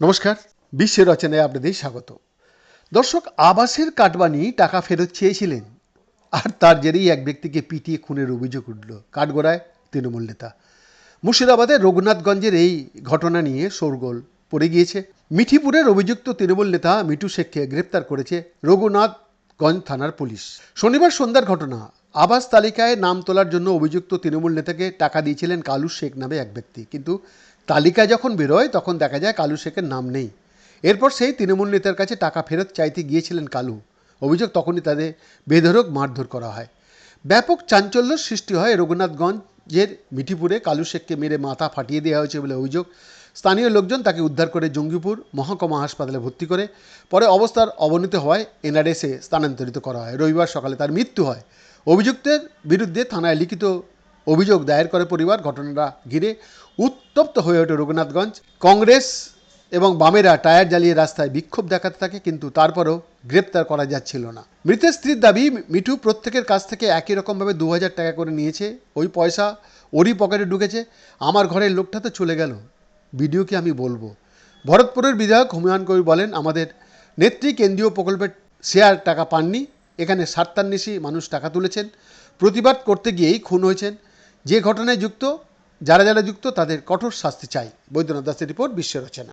নমস্কার বিশ্বের রচনায় আপনাদের স্বাগত। দর্শক, আবাসের কাটবানি টাকা ফেরত চেয়েছিলেন, আর তার জেরেই এক ব্যক্তিকে পিটিয়ে খুনের অভিযোগ উঠল কাঠগড়ায় তৃণমূল নেতা। মুর্শিদাবাদের রঘুনাথগঞ্জের এই ঘটনা নিয়ে শোরগোল পড়ে গিয়েছে। মিঠিপুরের অভিযুক্ত তৃণমূল নেতা মিঠু শেখকে গ্রেপ্তার করেছে রঘুনাথগঞ্জ থানার পুলিশ। শনিবার সন্ধ্যার ঘটনা, আবাস তালিকায় নাম তোলার জন্য অভিযুক্ত তৃণমূল নেতাকে টাকা দিয়েছিলেন কালু শেখ নামে এক ব্যক্তি। কিন্তু তালিকায় যখন বেরোয়, তখন দেখা যায় কালু শেখের নাম নেই। এরপর সেই তৃণমূল নেতার কাছে টাকা ফেরত চাইতে গিয়েছিলেন কালু। অভিযোগ তখনই তাদের বেধরক মারধর করা হয়। ব্যাপক চাঞ্চল্য সৃষ্টি হয় রঘুনাথগঞ্জের মিঠিপুরে। কালু শেখকে মেরে মাথা ফাটিয়ে দেওয়া হয়েছে বলে অভিযোগ। স্থানীয় লোকজন তাকে উদ্ধার করে জঙ্গিপুর মহকুমা হাসপাতালে ভর্তি করে, পরে অবস্থার অবনতি হওয়ায় এনআরএসে স্থানান্তরিত করা হয়। রবিবার সকালে তার মৃত্যু হয়। অভিযুক্তের বিরুদ্ধে থানায় লিখিত অভিযোগ দায়ের করে পরিবার ঘটনাটা ঘিরে উত্তপ্ত হয়ে ওঠে রঘুনাথগঞ্জ। কংগ্রেস এবং বামেরা টায়ার জ্বালিয়ে রাস্তায় বিক্ষোভ দেখাতে থাকে, কিন্তু তারপরও গ্রেপ্তার করা যাচ্ছিল না। মৃতের স্ত্রীর দাবি, মিঠু প্রত্যেকের কাছ থেকে একই রকমভাবে দু হাজার টাকা করে নিয়েছে। ওই পয়সা ওরই পকেটে ঢুকেছে। আমার ঘরের লোকটা তো চলে গেল। ভিডিওকে আমি বলব? ভরতপুরের বিধায়ক হুমায়ুন কবির বলেন, আমাদের নেত্রী কেন্দ্রীয় প্রকল্পের শেয়ার টাকা পাননি। এখানে সাতান্নিশি মানুষ টাকা তুলেছেন। প্রতিবাদ করতে গিয়েই খুন হয়েছেন। যে ঘটনায় যুক্ত, যারা যারা যুক্ত, তাদের কঠোর শাস্তি চাই। বৈদ্যনাথ দাসের রিপোর্ট বিশ্ব রচনা।